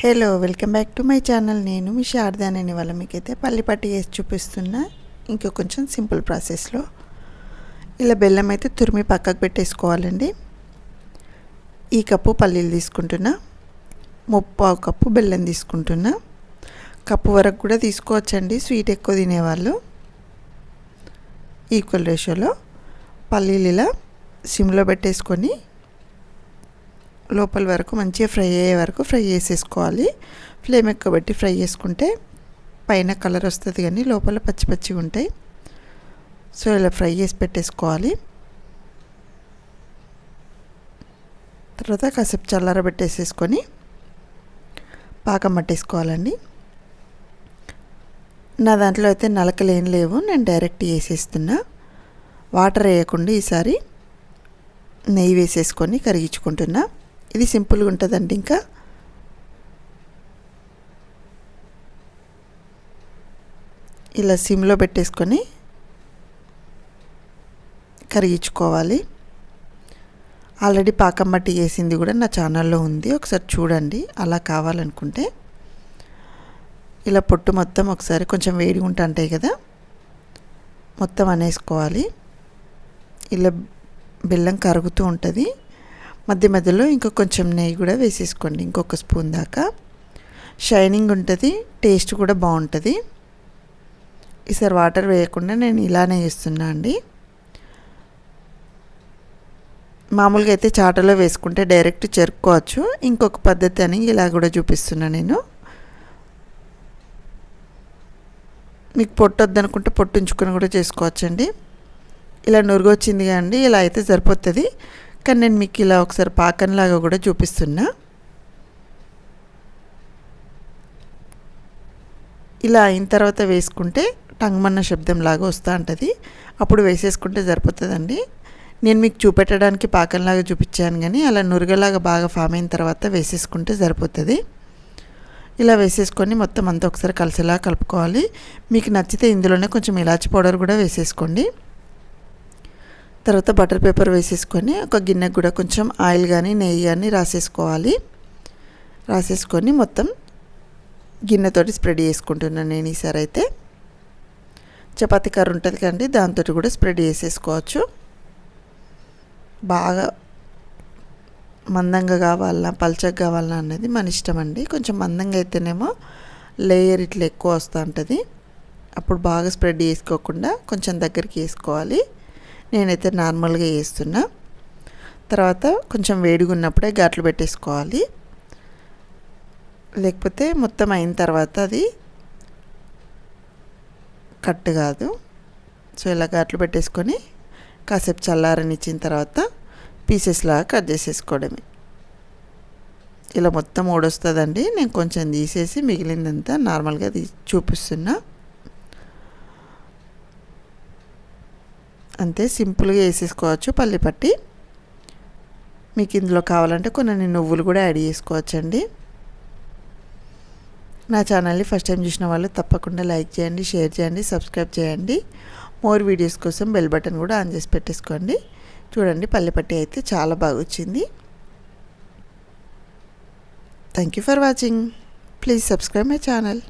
Hello welcome back to my channel. నేను మీ శారదా నేను వాళ్ళ మీకైతే పల్లి పట్టి వేసి చూపిస్తున్నా. ఇంకా కొంచెం సింపుల్ ప్రాసెస్లో. ఇలా బెల్లం అయితే తురిమి పక్కకు పెట్టేసుకోవాలండి. ఈ కప్పు పల్లీలు తీసుకుంటున్నా. ముప్పావు కప్పు బెల్లం తీసుకుంటున్నా. కప్పు వరకు కూడా తీసుకోవచ్చండి స్వీట్ ఎక్కువ తినేవాళ్ళు. ఈక్వల్ రేషియోలో పల్లీలు ఇలా సిమ్లో పెట్టేసుకొని లోపల వరకు మంచిగా ఫ్రై అయ్యే వరకు ఫ్రై చేసేసుకోవాలి. ఫ్లేమ్ ఎక్కువ పెట్టి ఫ్రై చేసుకుంటే పైన కలర్ వస్తుంది కానీ లోపల పచ్చి పచ్చిగా ఉంటాయి. సో ఇలా ఫ్రై చేసి పెట్టేసుకోవాలి. తర్వాత కాసేపు చల్లార పెట్టేసేసుకొని పాకం పట్టేసుకోవాలండి. నా దాంట్లో అయితే నలకలు ఏం లేవు. నేను డైరెక్ట్ వేసేస్తున్నా వాటర్ వేయకుండా ఈసారి నెయ్యి వేసేసుకొని కరిగించుకుంటున్నా. ఇది సింపుల్గా ఉంటుందండి ఇంకా. ఇలా సిమ్లో పెట్టేసుకొని కరిగించుకోవాలి. ఆల్రెడీ పాకం బట్టి వేసింది కూడా నా ఛానల్లో ఉంది. ఒకసారి చూడండి అలా కావాలనుకుంటే. ఇలా పొట్టు మొత్తం ఒకసారి కొంచెం వేడిగా ఉంటా ఉంటాయి కదా మొత్తం అనేసుకోవాలి. ఇలా బెల్లం కరుగుతూ ఉంటుంది. మధ్య మధ్యలో ఇంకా కొంచెం నెయ్యి కూడా వేసేసుకోండి. ఇంకొక స్పూన్ దాకా. షైనింగ్ ఉంటుంది టేస్ట్ కూడా బాగుంటుంది. ఈసారి వాటర్ వేయకుండా నేను ఇలానే చేస్తున్నా అండి. మామూలుగా అయితే చాటలో వేసుకుంటే డైరెక్ట్ చెరుక్కోవచ్చు. ఇంకొక పద్ధతి అని ఇలా కూడా చూపిస్తున్నా నేను. మీకు పొట్టు వద్దనుకుంటే పొట్టు ఉంచుకొని కూడా చేసుకోవచ్చండి. ఇలా నురుగు వచ్చింది కానీ ఇలా అయితే సరిపోతుంది. కానీ నేను మీకు ఇలా ఒకసారి పాకంలాగా కూడా చూపిస్తున్నా. ఇలా అయిన తర్వాత వేసుకుంటే టంగమన్న శబ్దం లాగా వస్తూ ఉంటుంది అప్పుడు వేసేసుకుంటే సరిపోతుందండి. నేను మీకు చూపెట్టడానికి పాకంలాగా చూపించాను కానీ అలా నురగలాగా బాగా ఫామ్ అయిన తర్వాత వేసేసుకుంటే సరిపోతుంది. ఇలా వేసేసుకొని మొత్తం అంతా ఒకసారి కలిసేలా కలుపుకోవాలి. మీకు నచ్చితే ఇందులోనే కొంచెం ఇలాచి పౌడర్ కూడా వేసేసుకోండి. తర్వాత బటర్ పేపర్ వేసేసుకొని ఒక గిన్నెకు కూడా కొంచెం ఆయిల్ కానీ నెయ్యి కానీ రాసేసుకోవాలి. రాసేసుకొని మొత్తం గిన్నెతోటి స్ప్రెడ్ చేసుకుంటున్నాను నేను ఈసారి అయితే. చపాతీ కర్ర ఉంటుంది కండి దాంతో కూడా స్ప్రెడ్ చేసేసుకోవచ్చు. బాగా మందంగా కావాలన్నా పల్చగా కావాలన్నా అనేది మన ఇష్టం అండి. కొంచెం మందంగా అయితేనేమో లేయర్ ఇట్లా ఎక్కువ వస్తూ ఉంటుంది. అప్పుడు బాగా స్ప్రెడ్ చేసుకోకుండా కొంచెం దగ్గరికి వేసుకోవాలి. నేనైతే నార్మల్గా వేస్తున్నా. తర్వాత కొంచెం వేడిగా ఉన్నప్పుడే ఘాట్లు పెట్టేసుకోవాలి. లేకపోతే మొత్తం అయిన తర్వాత అది కట్ కాదు. సో ఇలా ఘాట్లు పెట్టేసుకొని కాసేపు చల్లారనిచ్చిన తర్వాత పీసెస్ లాగా కట్ చేసేసుకోవడమే. ఇలా మొత్తం ఓడొస్తుందండి నేను కొంచెం తీసేసి మిగిలిందంతా నార్మల్గా తీ చూపిస్తున్నా. అంతే సింపుల్గా వేసేసుకోవచ్చు పల్లి పట్టి. మీకు ఇందులో కావాలంటే కొన్ని నువ్వులు కూడా యాడ్ చేసుకోవచ్చండి. నా ఛానల్ని ఫస్ట్ టైం చూసిన వాళ్ళు తప్పకుండా లైక్ చేయండి షేర్ చేయండి సబ్స్క్రైబ్ చేయండి. మోర్ వీడియోస్ కోసం బెల్ బటన్ కూడా ఆన్ చేసి పెట్టేసుకోండి. చూడండి పల్లెపట్టి అయితే చాలా బాగా వచ్చింది. Thank you for watching. Please subscribe my channel.